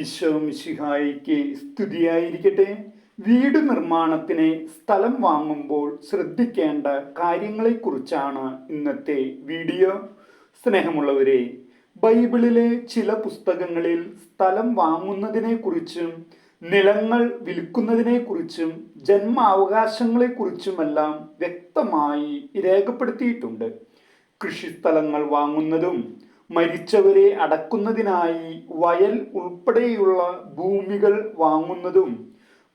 ഈശോ മിശിഹായിക്ക് സ്തുതിയായിരിക്കട്ടെ. വീട് നിർമ്മാണത്തിന് സ്ഥലം വാങ്ങുമ്പോൾ ശ്രദ്ധിക്കേണ്ട കാര്യങ്ങളെക്കുറിച്ചാണ് ഇന്നത്തെ വീഡിയോ. സ്നേഹമുള്ളവരെ ബൈബിളിലെ ചില പുസ്തകങ്ങളിൽ സ്ഥലം വാങ്ങുന്നതിനെക്കുറിച്ചും നിലങ്ങൾ വിൽക്കുന്നതിനെക്കുറിച്ചും ജന്മാവകാശങ്ങളെക്കുറിച്ചുമെല്ലാം വ്യക്തമായി രേഖപ്പെടുത്തിയിട്ടുണ്ട്. കൃഷിസ്ഥലങ്ങൾ വാങ്ങുന്നതും മരിച്ചവരെ അടക്കുന്നതിനായി വയൽ ഉൾപ്പെടെയുള്ള ഭൂമികൾ വാങ്ങുന്നതും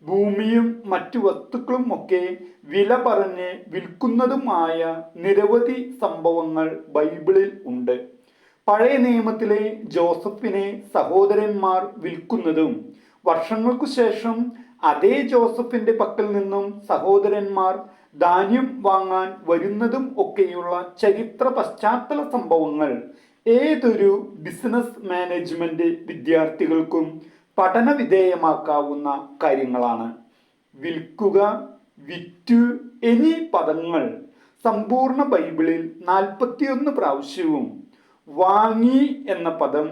ഭൂമിയും മറ്റു വസ്തുക്കളും ഒക്കെ വില പറഞ്ഞ് വിൽക്കുന്നതുമായ നിരവധി സംഭവങ്ങൾ ബൈബിളിൽ ഉണ്ട്. പഴയ നിയമത്തിലെ ജോസഫിനെ സഹോദരന്മാർ വിൽക്കുന്നതും വർഷങ്ങൾക്കു ശേഷം അതേ ജോസഫിന്റെ പക്കൽ നിന്നും സഹോദരന്മാർ ധാന്യം വാങ്ങാൻ വരുന്നതും ഒക്കെയുള്ള ചരിത്ര പശ്ചാത്തല സംഭവങ്ങൾ ഏതൊരു ബിസിനസ് മാനേജ്മെന്റ് വിദ്യാർത്ഥികൾക്കും പഠന വിധേയമാക്കാവുന്ന കാര്യങ്ങളാണ്. വിൽക്കുക വിറ്റു എന്നീ പദങ്ങൾ സമ്പൂർണ ബൈബിളിൽ നാൽപ്പത്തിയൊന്ന് പ്രാവശ്യവും വാങ്ങി എന്ന പദം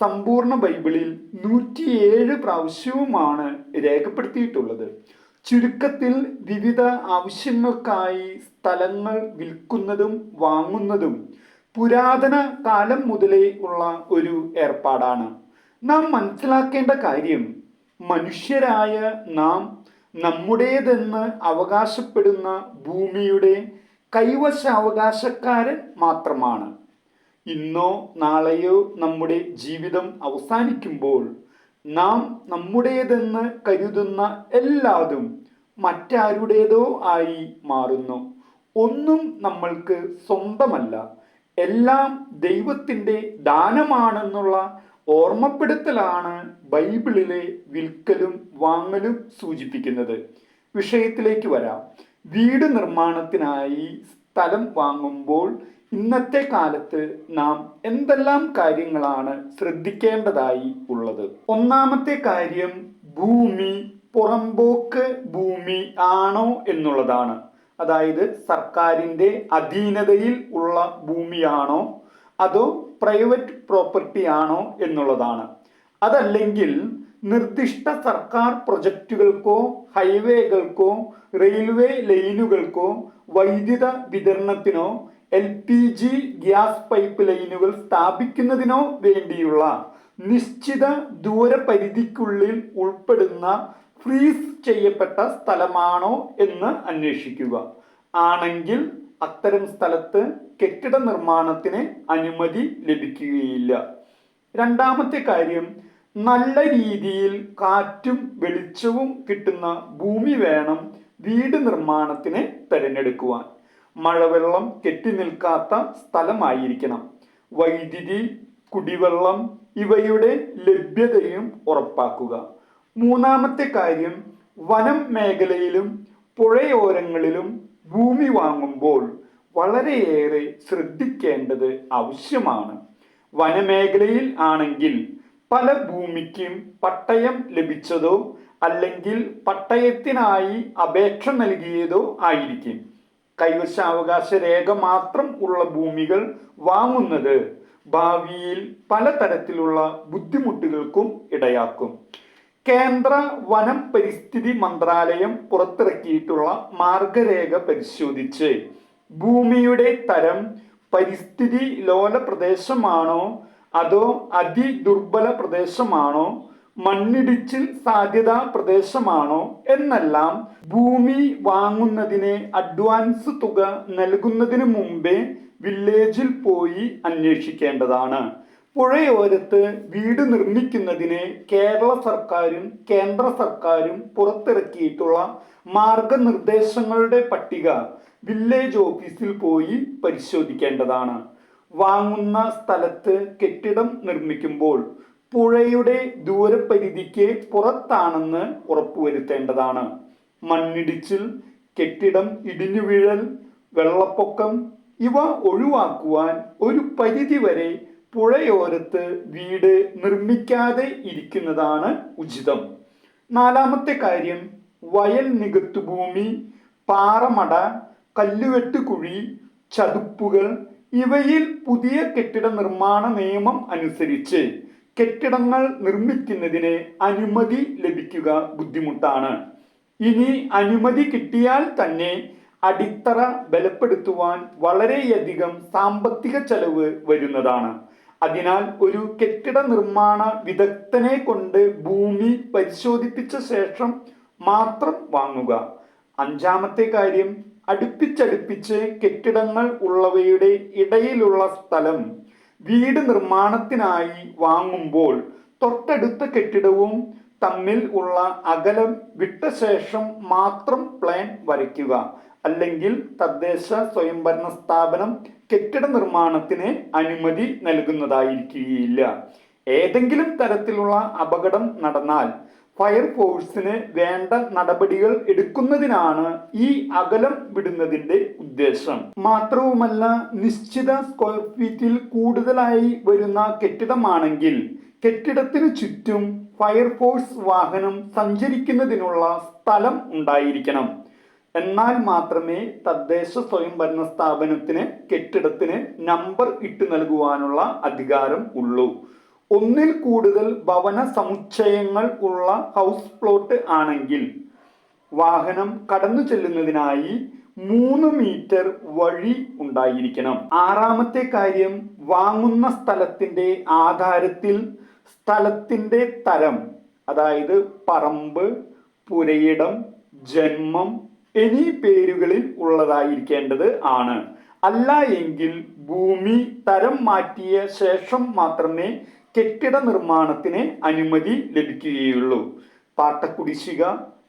സമ്പൂർണ ബൈബിളിൽ നൂറ്റിയേഴ് പ്രാവശ്യവുമാണ് രേഖപ്പെടുത്തിയിട്ടുള്ളത്. ചുരുക്കത്തിൽ വിവിധ ആവശ്യങ്ങൾക്കായി സ്ഥലങ്ങൾ വിൽക്കുന്നതും വാങ്ങുന്നതും പുരാതന കാലം മുതലേ ഉള്ള ഒരു ഏർപ്പാടാണ്. നാം മനസ്സിലാക്കേണ്ട കാര്യം മനുഷ്യരായ നാം നമ്മുടേതെന്ന് അവകാശപ്പെടുന്ന ഭൂമിയുടെ കൈവശാവകാശക്കാരൻ മാത്രമാണ്. ഇന്നോ നാളെയോ നമ്മുടെ ജീവിതം അവസാനിക്കുമ്പോൾ നാം നമ്മുടേതെന്ന് കരുതുന്ന എല്ലാതും മറ്റാരുടേതോ ആയി മാറുന്നു. ഒന്നും നമ്മൾക്ക് സ്വന്തമല്ല. എല്ലാം ദൈവത്തിന്റെ ദാനമാണെന്നുള്ള ഓർമ്മപ്പെടുത്തലാണ് ബൈബിളിലെ വിൽക്കലും വാങ്ങലും സൂചിപ്പിക്കുന്നത്. വിഷയത്തിലേക്ക് വരാം. വീട് നിർമ്മാണത്തിനായി സ്ഥലം വാങ്ങുമ്പോൾ ഇന്നത്തെ കാലത്ത് നാം എന്തെല്ലാം കാര്യങ്ങളാണ് ശ്രദ്ധിക്കേണ്ടതായി ഉള്ളത്? ഒന്നാമത്തെ കാര്യം ഭൂമി പുറമ്പോക്ക് ഭൂമി ആണോ എന്നുള്ളതാണ്. അതായത് സർക്കാരിന്റെ അധീനതയിൽ ഉള്ള ഭൂമിയാണോ? അതോ പ്രൈവറ്റ് പ്രോപ്പർട്ടി ആണോ എന്നുള്ളതാണ്. അതല്ലെങ്കിൽ നിർദ്ദിഷ്ട സർക്കാർ പ്രൊജക്റ്റുകൾക്കോ ഹൈവേകൾക്കോ റെയിൽവേ ലൈനുകൾക്കോ വൈദ്യുത വിതരണത്തിനോ L P G gas pipe ലൈനുകൾ സ്ഥാപിക്കുന്നതിനോ വേണ്ടിയുള്ള നിശ്ചിത ദൂരപരിധിക്കുള്ളിൽ ഉൾപ്പെടുന്ന ഫ്രീസ് ചെയ്യപ്പെട്ട സ്ഥലമാണോ എന്ന് അന്വേഷിക്കുക. ആണെങ്കിൽ അത്തരം സ്ഥലത്ത് കെട്ടിട നിർമ്മാണത്തിന് അനുമതി ലഭിക്കുകയില്ല. രണ്ടാമത്തെ കാര്യം നല്ല രീതിയിൽ കാറ്റും വെളിച്ചവും കിട്ടുന്ന ഭൂമി വേണം വീട് നിർമ്മാണത്തിന് തിരഞ്ഞെടുക്കുവാൻ. മഴവെള്ളം കെട്ടി നിൽക്കാത്ത സ്ഥലമായിരിക്കണം. വൈദ്യുതി കുടിവെള്ളം ഇവയുടെ ലഭ്യതയും ഉറപ്പാക്കുക. മൂന്നാമത്തെ കാര്യം വനം മേഖലയിലും പുഴയോരങ്ങളിലും ഭൂമി വാങ്ങുമ്പോൾ വളരെയേറെ ശ്രദ്ധിക്കേണ്ടത് ആവശ്യമാണ്. വനമേഖലയിൽ ആണെങ്കിൽ പല ഭൂമിക്കും പട്ടയം ലഭിച്ചതോ അല്ലെങ്കിൽ പട്ടയത്തിനായി അപേക്ഷ നൽകിയതോ ആയിരിക്കും. കൈവശാവകാശ രേഖ മാത്രം ഉള്ള ഭൂമികൾ വാങ്ങുന്നത് ഭാവിയിൽ പലതരത്തിലുള്ള ബുദ്ധിമുട്ടുകൾക്കും ഇടയാക്കും. കേന്ദ്ര വനം പരിസ്ഥിതി മന്ത്രാലയം പുറത്തിറക്കിയിട്ടുള്ള മാർഗരേഖ പരിശോധിച്ച് ഭൂമിയുടെ തരം പരിസ്ഥിതി ലോല പ്രദേശമാണോ അതോ അതിദുർബല പ്രദേശമാണോ മണ്ണിടിച്ചിൽ സാധ്യതാ പ്രദേശമാണോ എന്നെല്ലാം ഭൂമി വാങ്ങുന്നതിന് അഡ്വാൻസ് തുക നൽകുന്നതിന് മുമ്പേ വില്ലേജിൽ പോയി അന്വേഷിക്കേണ്ടതാണ്. പുഴയോരത്ത് വീട് നിർമ്മിക്കുന്നതിന് കേരള സർക്കാരും കേന്ദ്ര സർക്കാരും പുറത്തിറക്കിയിട്ടുള്ള മാർഗനിർദ്ദേശങ്ങളുടെ പട്ടിക വില്ലേജ് ഓഫീസിൽ പോയി പരിശോധിക്കേണ്ടതാണ്. വാങ്ങുന്ന സ്ഥലത്ത് കെട്ടിടം നിർമ്മിക്കുമ്പോൾ പുഴയുടെ ദൂരപരിധിക്ക് പുറത്താണെന്ന് ഉറപ്പുവരുത്തേണ്ടതാണ്. മണ്ണിടിച്ചിൽ കെട്ടിടം ഇടിഞ്ഞു വീഴൽ വെള്ളപ്പൊക്കം ഇവ ഒഴിവാക്കുവാൻ ഒരു പരിധിവരെ പുഴയോരത്ത് വീട് നിർമ്മിക്കാതെ ഇരിക്കുന്നതാണ് ഉചിതം. നാലാമത്തെ കാര്യം വയൽ നികത്തു ഭൂമി പാറമട കല്ലുവെട്ട് കുഴി ചതുപ്പുകൾ ഇവയിൽ പുതിയ കെട്ടിട നിർമ്മാണ നിയമം അനുസരിച്ച് കെട്ടിടങ്ങൾ നിർമ്മിക്കുന്നതിന് അനുമതി ലഭിക്കുക ബുദ്ധിമുട്ടാണ്. ഇനി അനുമതി കിട്ടിയാൽ തന്നെ അടിത്തറ ബലപ്പെടുത്തുവാൻ വളരെയധികം സാമ്പത്തിക ചെലവ് വരുന്നതാണ്. അതിനാൽ ഒരു കെട്ടിട നിർമ്മാണ വിദഗ്ധനെ കൊണ്ട് ഭൂമി പരിശോധിപ്പിച്ച ശേഷം മാത്രം വാങ്ങുക. അഞ്ചാമത്തെ കാര്യം അടുപ്പിച്ചടുപ്പിച്ച് കെട്ടിടങ്ങൾ ഉള്ളവയുടെ ഇടയിലുള്ള സ്ഥലം വീട് നിർമ്മാണത്തിനായി വാങ്ങുമ്പോൾ തൊട്ടടുത്ത കെട്ടിടവും തമ്മിൽ ഉള്ള അകലം വിട്ട ശേഷം മാത്രം പ്ലാൻ വരയ്ക്കുക. അല്ലെങ്കിൽ തദ്ദേശ സ്വയംഭരണ സ്ഥാപനം കെട്ടിട നിർമ്മാണത്തിന് അനുമതി നൽകുന്നതായിരിക്കുകയില്ല ഏതെങ്കിലും തരത്തിലുള്ള അപകടം നടന്നാൽ ഫയർ ഫോഴ്സിന് വേണ്ട നടപടികൾ എടുക്കുന്നതിനാണ് ഈ അകലം വിടുന്നതിന്റെ ഉദ്ദേശം. മാത്രവുമല്ല നിശ്ചിത സ്ക്വയർ ഫീറ്റിൽ കൂടുതലായി വരുന്ന കെട്ടിടമാണെങ്കിൽ കെട്ടിടത്തിനു ചുറ്റും ഫയർഫോഴ്സ് വാഹനം സഞ്ചരിക്കുന്നതിനുള്ള സ്ഥലം ഉണ്ടായിരിക്കണം. എന്നാൽ മാത്രമേ തദ്ദേശ സ്വയംഭരണ സ്ഥാപനത്തിന് കെട്ടിടത്തിന് നമ്പർ ഇട്ട് നൽകുവാനുള്ള അധികാരം ഉള്ളൂ. ഒന്നിൽ കൂടുതൽ ഭവന സമുച്ചയങ്ങൾ ഉള്ള ഹൗസ് പ്ലോട്ട് ആണെങ്കിൽ വാഹനം കടന്നു ചെല്ലുന്നതിനായി മൂന്ന് മീറ്റർ വഴി ഉണ്ടായിരിക്കണം. ആറാമത്തെ കാര്യം വാങ്ങുന്ന സ്ഥലത്തിന്റെ ആധാരത്തിൽ സ്ഥലത്തിന്റെ തരം അതായത് പറമ്പ് പുരയിടം ജന്മം എന്നീ പേരുകളിൽ ഉള്ളതായിരിക്കേണ്ടത് ആണ്. അല്ല എങ്കിൽ ഭൂമി തരം മാറ്റിയ ശേഷം മാത്രമേ കെട്ടിട നിർമ്മാണത്തിന് അനുമതി ലഭിക്കുകയുള്ളൂ. പാട്ടക്കുടിശ്ശിക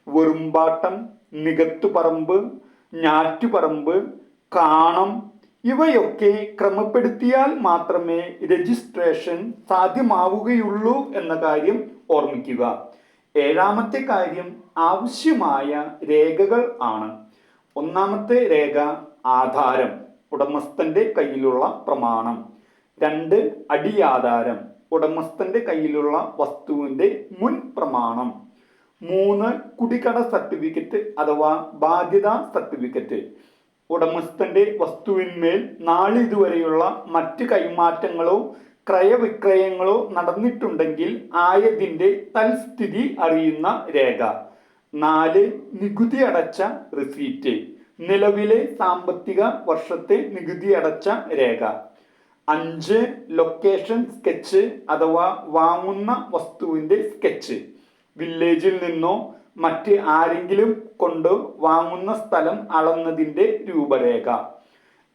വെറുമ്പാട്ടം നികത്തുപറമ്പ് ഞാറ്റുപറമ്പ് കാണം ഇവയൊക്കെ ക്രമപ്പെടുത്തിയാൽ മാത്രമേ രജിസ്ട്രേഷൻ സാധ്യമാവുകയുള്ളൂ എന്ന കാര്യം ഓർമ്മിക്കുക. ഏഴാമത്തെ കാര്യം ആവശ്യമായ രേഖകൾ ആണ്. ഒന്നാമത്തെ രേഖ ആധാരം ഉടമസ്ഥന്റെ കയ്യിലുള്ള പ്രമാണം. രണ്ട് അടിയാധാരം ഉടമസ്ഥന്റെ കയ്യിലുള്ള വസ്തുവിന്റെ മുൻ പ്രമാണം. മൂന്ന് കുടിക്കട സർട്ടിഫിക്കറ്റ് അഥവാ ബാധ്യതാ സർട്ടിഫിക്കറ്റ്. ഉടമസ്ഥന്റെ വസ്തുവിന്മേൽ നാളിതുവരെയുള്ള മറ്റ് കൈമാറ്റങ്ങളോ ക്രയവിക്രയങ്ങളോ നടന്നിട്ടുണ്ടെങ്കിൽ ആയതിന്റെ തൽസ്ഥിതി അറിയുന്ന രേഖ. നാല് നികുതി അടച്ച റിസീറ്റ്. നിലവിലെ സാമ്പത്തിക വർഷത്തെ നികുതി അടച്ച രേഖ. അഞ്ച് ലൊക്കേഷൻ സ്കെച്ച് അഥവാ വാങ്ങുന്ന വസ്തുവിന്റെ സ്കെച്ച്. വില്ലേജിൽ നിന്നോ മറ്റ് ആരെങ്കിലും കൊണ്ട് വാങ്ങുന്ന സ്ഥലം അളന്നതിന്റെ രൂപരേഖ.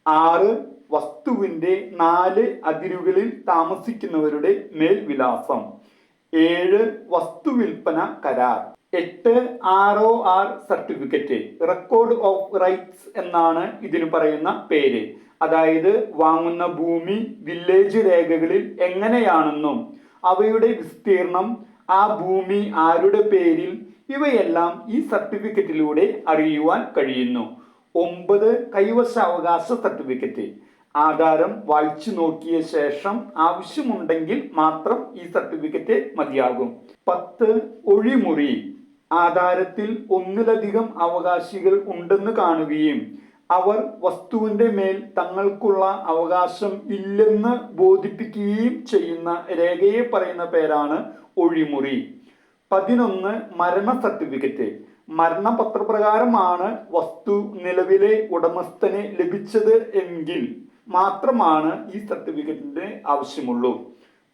ആറ് വസ്തുവിന്റെ നാല് അതിരുകളിൽ താമസിക്കുന്നവരുടെ മേൽവിലാസം ഏഴ് വസ്തു വിൽപ്പന കരാർ. എട്ട് R O R certificate. Record of rights എന്നാണ് ഇതിന് പറയുന്ന പേര്. അതായത് വാങ്ങുന്ന ഭൂമി വില്ലേജ് രേഖകളിൽ എങ്ങനെയാണെന്നും അവയുടെ വിസ്തീർണം ആ ഭൂമി ആരുടെ പേരിൽ ഇവയെല്ലാം ഈ സർട്ടിഫിക്കറ്റിലൂടെ അറിയുവാൻ കഴിയുന്നു. ഒമ്പത് കൈവശാവകാശ സർട്ടിഫിക്കറ്റ്. ആധാരം വായിച്ചു നോക്കിയ ശേഷം ആവശ്യമുണ്ടെങ്കിൽ മാത്രം ഈ സർട്ടിഫിക്കറ്റ് മതിയാകും. പത്ത് ഒഴിമുറി. ആധാരത്തിൽ ഒന്നിലധികം അവകാശികൾ ഉണ്ടെന്ന് കാണുകയും അവർ വസ്തുവിന്റെ മേൽ തങ്ങൾക്കുള്ള അവകാശം ഇല്ലെന്ന് ബോധിപ്പിക്കുകയും ചെയ്യുന്ന രേഖയെ പറയുന്ന പേരാണ് ഒഴിമുറി. പതിനൊന്ന് മരണ സർട്ടിഫിക്കറ്റ്. മരണപത്രപ്രകാരമാണ് വസ്തു നിലവിലെ ഉടമസ്ഥന് ലഭിച്ചത് എങ്കിൽ മാത്രമാണ് ഈ സർട്ടിഫിക്കറ്റിന്റെ ആവശ്യമുള്ളൂ.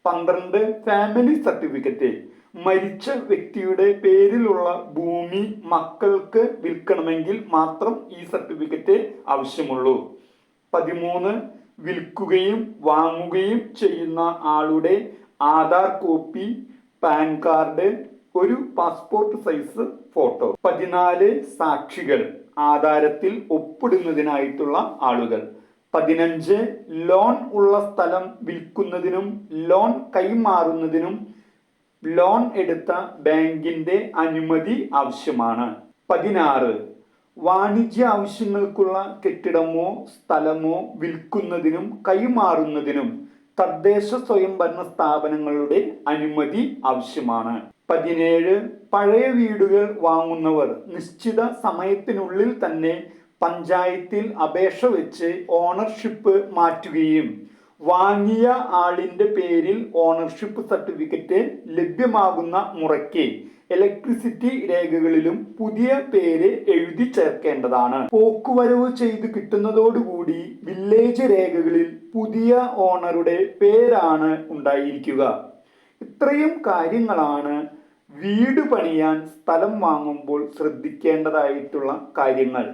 പന്ത്രണ്ട് ഫാമിലി സർട്ടിഫിക്കറ്റ് മരിച്ച വ്യക്തിയുടെ പേരിലുള്ള ഭൂമി മക്കൾക്ക് വിൽക്കണമെങ്കിൽ മാത്രം ഈ സർട്ടിഫിക്കറ്റ് ആവശ്യമുള്ളൂ. പതിമൂന്ന് വിൽക്കുകയും വാങ്ങുകയും ചെയ്യുന്ന ആളുടെ ആധാർ കോപ്പി പാൻ കാർഡ് ഒരു പാസ്പോർട്ട് സൈസ് ഫോട്ടോ. പതിനാല് സാക്ഷികൾ. ആധാരത്തിൽ ഒപ്പിടുന്നതിനായിട്ടുള്ള ആളുകൾ. പതിനഞ്ച് ലോൺ ഉള്ള സ്ഥലം വിൽക്കുന്നതിനും ലോൺ കൈമാറുന്നതിനും ലോൺ എടുത്ത ബാങ്കിന്റെ അനുമതി ആവശ്യമാണ്. പതിനാറ് വാണിജ്യ ആവശ്യങ്ങൾക്കുള്ള കെട്ടിടമോ സ്ഥലമോ വിൽക്കുന്നതിനും കൈമാറുന്നതിനും തദ്ദേശ സ്വയംഭരണ സ്ഥാപനങ്ങളുടെ അനുമതി ആവശ്യമാണ്. പതിനേഴ് പഴയ വീടുകൾ വാങ്ങുന്നവർ നിശ്ചിത സമയത്തിനുള്ളിൽ തന്നെ പഞ്ചായത്തിൽ അപേക്ഷ വെച്ച് ഓണർഷിപ്പ് മാറ്റുകയും വാങ്ങിയ ആളിന്റെ പേരിൽ ഓണർഷിപ്പ് സർട്ടിഫിക്കറ്റ് ലഭ്യമാകുന്ന മുറയ്ക്ക് ഇലക്ട്രിസിറ്റി രേഖകളിലും പുതിയ പേര് എഴുതി ചേർക്കേണ്ടതാണ്. പോക്കുവരവ് ചെയ്ത് കിട്ടുന്നതോടുകൂടി വില്ലേജ് രേഖകളിൽ പുതിയ ഓണറുടെ പേരാണ് ഉണ്ടായിരിക്കുക. ഇത്രയും കാര്യങ്ങളാണ് വീട് പണിയാൻ സ്ഥലം വാങ്ങുമ്പോൾ ശ്രദ്ധിക്കേണ്ടതായിട്ടുള്ള കാര്യങ്ങൾ.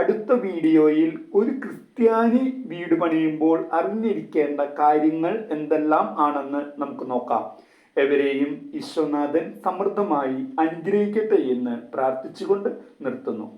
അടുത്ത വീഡിയോയിൽ ഒരു ക്രിസ്ത്യാനി വീട് പണിയുമ്പോൾ അറിഞ്ഞിരിക്കേണ്ട കാര്യങ്ങൾ എന്തെല്ലാം ആണെന്ന് നമുക്ക് നോക്കാം. എവരെയും ഈശ്വനാഥൻ സമൃദ്ധമായി അനുഗ്രഹിക്കട്ടെ എന്ന് പ്രാർത്ഥിച്ചുകൊണ്ട് നിർത്തുന്നു.